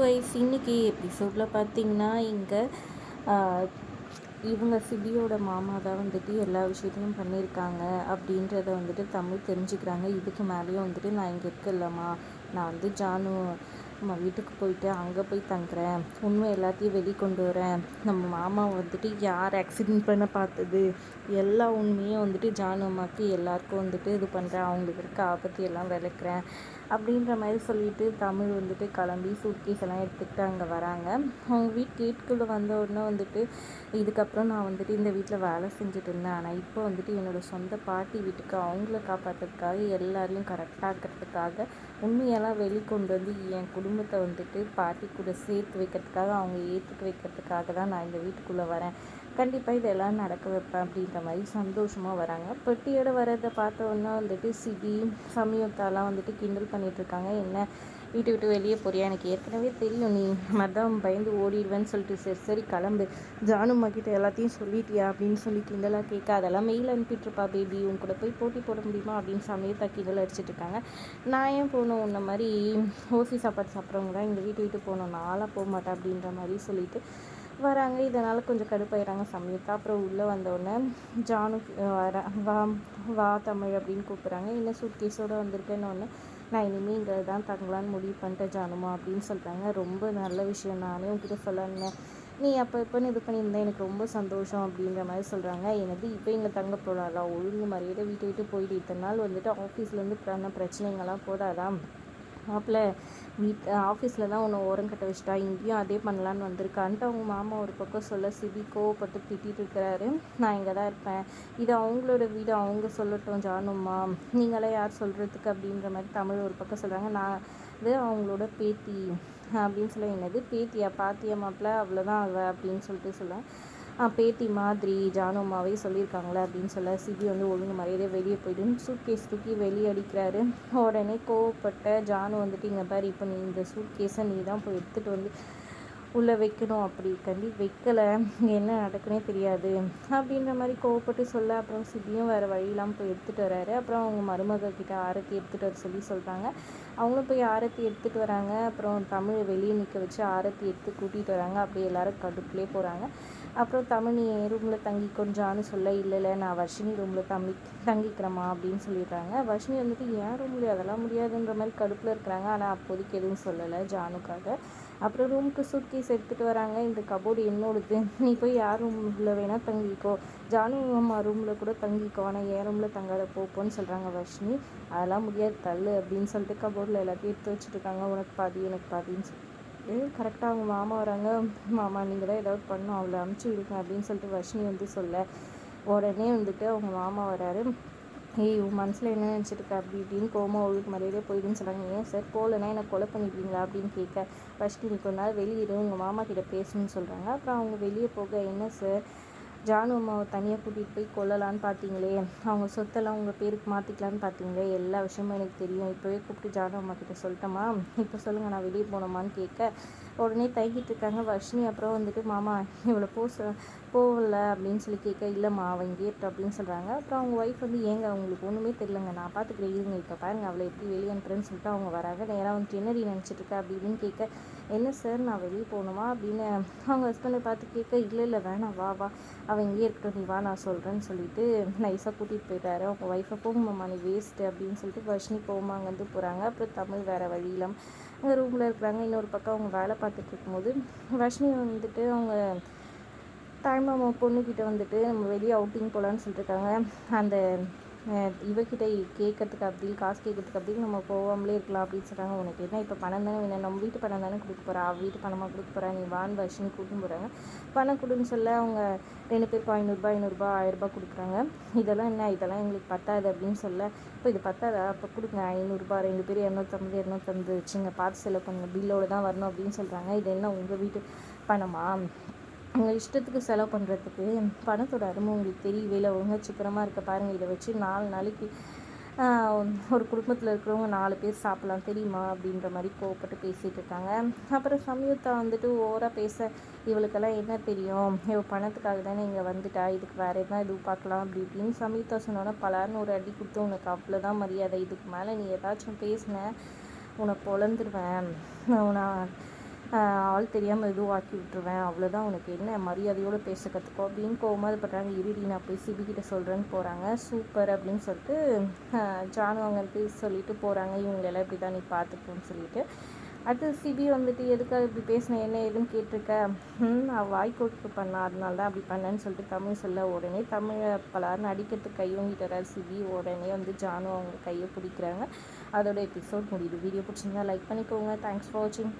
Wise இன்றைக்கி எபிசோடில் பார்த்தீங்கன்னா இங்கே இவங்க சிபியோட மாமா தான் வந்துட்டு எல்லா விஷயத்தையும் பண்ணியிருக்காங்க அப்படின்றத வந்துட்டு தமிழ் தெரிஞ்சுக்கிறாங்க. இதுக்கு மேலேயும் வந்துட்டு நான் இங்கே இருக்கலம்மா நான் வந்து ஜானு நம்ம வீட்டுக்கு போயிட்டு அங்கே போய் தங்குறேன். உண்மை எல்லாத்தையும் வெளிக்கொண்டு வரேன். நம்ம மாமா வந்துட்டு யார் ஆக்சிடென்ட் பண்ண பார்த்தது? எல்லா உண்மையும் வந்துட்டு ஜானு அம்மாவுக்கு எல்லாருக்கும் வந்துட்டு இது பண்ணுறேன் அவங்களுக்கு இருக்க ஆபத்து எல்லாம் விளக்குறேன். அப்படின்ற மாதிரி சொல்லிட்டு தமிழ் வந்துட்டு கிளம்பி சூட்கேஸ் எல்லாம் எடுத்துக்கிட்டு அங்கே வராங்க. அவங்க வீட் கேட்டுக்குள்ளே வந்த உடனே வந்துட்டு இதுக்கப்புறம் நான் வந்துட்டு இந்த வீட்டில் வேலை செஞ்சுட்டு இருந்தேன். ஆனால் இப்போ வந்துட்டு என்னோடய சொந்த பாட்டி வீட்டுக்கு அவங்கள காப்பாற்றுறதுக்காக எல்லாரையும் கரெக்டாக்கிறதுக்காக உண்மையெல்லாம் வெளிக்கொண்டு வந்து என் குடும்பத்தை வந்துட்டு பாட்டி கூட சேர்த்து வைக்கிறதுக்காக அவங்க ஏற்றுக்க வைக்கிறதுக்காக தான் நான் இந்த வீட்டுக்குள்ளே வரேன். கண்டிப்பாக இதெல்லாம் நடக்க வைப்பேன் அப்படின்ற மாதிரி சந்தோஷமாக வராங்க. பெட்டியோட வரதை பார்த்தோன்னா வந்துட்டு சிபி சமயத்தாலாம் வந்துட்டு கிண்டல் பண்ணிகிட்ருக்காங்க என்ன வீட்டை விட்டு வெளியே போறியா? எனக்கு ஏற்கனவே தெரியும். நீ மதம் பயந்து ஓடிடுவேன்னு சொல்லிட்டு சரி சரி கிளம்பு. ஜானும்மா கிட்ட எல்லாத்தையும் சொல்லிட்டியா? அப்படின்னு சொல்லி கிண்டலாக கேட்க அதெல்லாம் மெயில் அனுப்பிட்டுருப்பா பேபி உன் கூட போய் போட்டி போட முடியுமா? அப்படின்னு சமயத்தா கிண்டல் அடிச்சிட்டு இருக்காங்க. நான் ஏன் போகணும்? உன்ன மாதிரி ஓசி சாப்பாடு சாப்பிட்றவங்க தான் இந்த வீட்டு விட்டு போகணும். நாளாக போக மாட்டேன் அப்படின்ற மாதிரி சொல்லிட்டு வராங்க. இதனால் கொஞ்சம் கடுப்பாயிடுறாங்க சமயத்தா அப்புறம் உள்ளே வந்தோடனே ஜானு வர வா வா தமிழ் அப்படின்னு கூப்பிட்றாங்க. என்ன சூட்கேஸோடு வந்திருக்கேன்னு நான் இனிமேல் இங்கே தான் தங்கலான்னு முடிவு பண்ணிட்டேன் ஜானுமா அப்படின்னு சொல்கிறாங்க ரொம்ப நல்ல விஷயம். நானே உங்ககிட்ட சொல்லணும் நீ அப்போ இப்போன்னு இது பண்ணியிருந்தேன் எனக்கு ரொம்ப சந்தோஷம் அப்படின்ற மாதிரி சொல்கிறாங்க எனது இப்போ இங்கே தங்க போடாதா ஒழுங்கு மரியாதை வீட்டை விட்டு போயிட்டு இத்தனை நாள் வந்துட்டு ஆஃபீஸ்லேருந்து பண்ண பிரச்சனைங்கள்லாம் போதாதான் மாப்பிள்ள வீட் ஆஃபீஸில் தான் உன்னை ஓரம் கட்ட வச்சிட்டா இங்கேயும் அதே பண்ணலான்னு வந்திருக்கான்ட்டு அவங்க மாமா ஒரு பக்கம் சொல்ல சிபி கோவப்பட்டு திட்டிகிட்டு இருக்கிறாரு நான் இங்கே தான் இருப்பேன். இது அவங்களோட வீடு அவங்க சொல்லட்டும் ஜானும்மா. நீங்களாம் யார் சொல்கிறதுக்கு அப்படின்ற மாதிரி தமிழ் ஒரு பக்கம் சொல்கிறாங்க நான் இது அவங்களோட பேத்தி. அப்படின்னு சொல்ல என்னது? பேத்தியா பாத்தியா மாப்பிள்ள அவ்வளோதான் அவள் அப்படின்னு சொல்லிட்டு சொல்லுவேன் பேத்தி மாதிரி ஜானு அம்மாவே சொல்லியிருக்காங்களே அப்படின்னு சொல்ல சிபி வந்து ஒழுங்கு மறையதே வெளியே போயிடுன்னு சூட்கேஸ் தூக்கி வெளியே அடிக்கிறாரு. உடனே கோவப்பட்ட ஜானு வந்துட்டு இங்கே பாரு இப்போ நீ இந்த சூட்கேஸை நீ தான் போய் எடுத்துகிட்டு வந்து உள்ளே வைக்கணும். அப்படி கண்டி வைக்கலை. என்ன நடக்குனே தெரியாது. அப்படின்ற மாதிரி கோவப்பட்டு சொல்ல அப்புறம் சிபியும் வேறு வழியெல்லாம் போய் எடுத்துகிட்டு வராரு. அப்புறம் அவங்க மருமக கிட்ட ஆரத்தி எடுத்துகிட்டு வர சொல்லி சொல்கிறாங்க அவங்களும் போய் ஆரத்தி எடுத்துகிட்டு வராங்க. அப்புறம் தமிழை வெளியே நிற்க வச்சு ஆரத்தி எடுத்து கூட்டிகிட்டு வராங்க. அப்படியே எல்லோரும் கடுப்புலேயே போகிறாங்க அப்புறம் தமிழ் நீ என் ரூமில் தங்கிக்கொஞ்சான்னு சொல்ல இல்லை இல்லை நான் வர்ஷினி ரூமில் தம்பி தங்கிக்கிறேம்மா அப்படின்னு சொல்லிடுறாங்க. வர்ஷினி வந்துட்டு ஏன் ரூம்லேயே அதெல்லாம் முடியாதுன்ற மாதிரி கடுப்பில் இருக்கிறாங்க. ஆனால் அப்போதைக்கு எதுவும் சொல்லலை ஜானுக்காக. அப்புறம் ரூமுக்கு சூட்கேஸ் எடுத்துகிட்டு வராங்க. இந்த கபோர்டு என்னோடது. நீ போய் யார் ரூமில் வேணால் தங்கிக்கோ. ஜானு அம்மா ரூமில் கூட தங்கிக்கோ. ஆனால் என் ரூமில் தங்காத போப்போன்னு சொல்கிறாங்க வர்ஷினி. அதெல்லாம் முடியாது தள்ளு அப்படின்னு சொல்லிட்டு கபோர்டில் எல்லாத்தையும் எடுத்து வச்சுருக்காங்க உனக்கு பாதி எனக்கு பாதின்னு சொல்லி. கரெக்டாக அவங்க மாமா வராங்க. மாமா நீங்கள் தான் ஏதாவது பண்ணும் அவளை அமுச்சு விடுங்க அப்படின்னு சொல்லிட்டு வர்ஷினி வந்து சொல்ல. உடனே வந்துட்டு அவங்க மாமா வராரு. ஏய் உன் மனசில் என்ன நினச்சிருக்க? அப்படி இப்படின்னு கோமா ஒழுக்கு மரியாதையே போயிடுன்னு சொன்னாங்க. ஏன் சார் போகலன்னா என்ன கொலை பண்ணிடுவீங்களா அப்படின்னு கேட்க. ஃபஸ்ட்டு நீ கொஞ்ச நாள் வெளியிடு உங்கள் மாமா கிட்ட பேசணும்னு சொல்கிறாங்க அப்புறம் அவங்க வெளியே போக என்ன சார்? ஜானு அம்மாவை தனியாக கூட்டிகிட்டு போய் கொல்லலான்னு பார்த்தீங்களே அவங்க சொத்தெல்லாம் உங்கள் பேருக்கு மாற்றிக்கலான்னு பார்த்தீங்களே எல்லா விஷயமும் எனக்கு தெரியும். இப்போவே கூப்பிட்டு ஜானு அம்மா கிட்ட சொல்லிட்டோமா? இப்போ சொல்லுங்கள் நான் வெளியே போனோமான்னு கேட்க உடனே தயங்கிட்டு இருக்காங்க. வர்ஷினி அப்புறம் வந்துட்டு மாமா இவ்வளோ போ போகல அப்படின்னு சொல்லி கேட்க இல்லைம்மா அவன் இங்கே அப்படின்னு சொல்கிறாங்க அப்புறம் அவங்க ஒய்ஃப் வந்து ஏங்க அவங்களுக்கு ஒன்றுமே தெரிலங்க நான் பார்த்துக்கிறேன் இருங்க இப்போ பாருங்க. அவளை எப்படி வெளியே அனுப்புறேன்னு சொல்லிட்டு அவங்க வராங்க. நேராக வந்து என்னடி நினச்சிட்டு இருக்கா? அப்படின்னு கேட்க என்ன சார் நான் வெளியே போகணுமா? அப்படின்னு அவங்க ஹஸ்பண்டை பார்த்து கேட்க இல்லை இல்லை வேணாம். வா வா. அவன் இங்கேயே இருக்கட்டும். நீ வா நான் சொல்கிறேன்னு சொல்லிட்டு நைஸாக கூட்டிகிட்டு போயிட்டாரு. அவங்க ஒய்ஃபை போகுமாம்மா நீ வேஸ்ட்டு அப்படின்னு சொல்லிட்டு வர்ஷினி போகுமா அங்கேருந்து போகிறாங்க அப்புறம் தமிழ் வேறு வழியிலாம் அங்கே ரூமில் இருக்கிறாங்க. இன்னொரு பக்கம் அவங்க வேலை பார்த்துட்டு இருக்கும்போது வர்ஷினி வந்துட்டு அவங்க தாய்மாமா பொண்ணுக்கிட்ட வந்துட்டு நம்ம வெளியே அவுட்டிங் போகலான்னு சொல்லிட்டுருக்காங்க அந்த இவக்கிட்ட கேட்கறதுக்கு அப்படி காசு கேட்கறதுக்கு அப்படி நம்ம போகாமலே இருக்கலாம் அப்படின்னு சொல்கிறாங்க உனக்கு என்ன இப்போ பணம் தானே வேணும்? நம்ம வீட்டு பணம் தானே கொடுக்க போகிறா வீட்டு பணமாக கொடுக்க போகிறா நீ வான் வருஷன்னு கூட்டின்னு போகிறாங்க பணம் கொடுன்னு சொல்ல அவங்க ரெண்டு பேருக்கு ஐநூறுரூபா ஐநூறுரூபா ஆயிரரூபா கொடுக்குறாங்க. இதெல்லாம் என்ன? இதெல்லாம் எங்களுக்கு பத்தாது அப்படின்னு சொல்ல இப்போ இது பத்தாதா? அப்போ கொடுங்க. ஐநூறுரூபா ரெண்டு பேரும் இரநூத்தம்பது இரநூத்தம்பது வச்சுங்க. பார்த்து செலவு பண்ணுங்கள் பில்லோடு தான் வரணும் அப்படின்னு சொல்கிறாங்க இது என்ன உங்கள் வீட்டு பணமா? உங்கள் இஷ்டத்துக்கு செலவு பண்ணுறதுக்கு பணத்தோட அருமை உங்களுக்கு தெரியவே இல்லை ஒழுங்காக சிக்கனமாக இருக்க பாருங்கள் இதை வச்சு நாலு நாளைக்கு ஒரு குடும்பத்தில் இருக்கிறவங்க நாலு பேர் சாப்பிட்லாம். தெரியுமா? அப்படின்ற மாதிரி கோவப்பட்டு பேசிகிட்டு இருக்காங்க. அப்புறம் சமயத்தை வந்துட்டு ஓவராக பேச இவளுக்கெல்லாம் என்ன தெரியும்? இவ பணத்துக்காக தானே இங்கே வந்துட்டா? இதுக்கு வேறு எதுனா இது பார்க்கலாம்? அப்படி இப்படின்னு சமயத்தா சொன்னோன்னா பலார்னு ஒரு அடி கொடுத்து உனக்கு அவ்வளோதான் மரியாதை. இதுக்கு மேலே நீ ஏதாச்சும் பேசின உனக்கு பொழந்துருவேன். உன ஆள் தெரியாமல் எதுவும் ஆக்கி விட்டுருவேன். அவ்வளோதான் உனக்கு. என்ன மரியாதையோடு பேச கற்றுக்கோ அப்படின்னு கோவமாக இது பண்ணுறாங்க இருடி நான் போய் சிபிக்கிட்ட சொல்கிறேன்னு போகிறாங்க சூப்பர் அப்படின்னு சொல்லிட்டு ஜானு அங்கே சொல்லிட்டு போகிறாங்க இவங்களெல்லாம் இப்படி தான் நீ பார்த்துக்கணும்னு சொல்லிட்டு. அடுத்து சிபி வந்துட்டு எதுக்காக இப்படி பேசினேன் என்ன ஏதுன்னு கேட்டிருக்க? அவள் வாய் கொடுத்து பண்ணா அதனால தான் அப்படி பண்ணேன்னு சொல்லிட்டு தமிழ் சொல்ல உடனே தமிழை பலார்னு அடிக்கிறதுக்கு கை சிபி. உடனே வந்து ஜானு அவங்க கையை பிடிக்கிறாங்க. அதோட எபிசோட் முடியுது. வீடியோ பிடிச்சிருந்தா லைக் பண்ணிக்கோங்க. தேங்க்ஸ் ஃபார் வாட்சிங்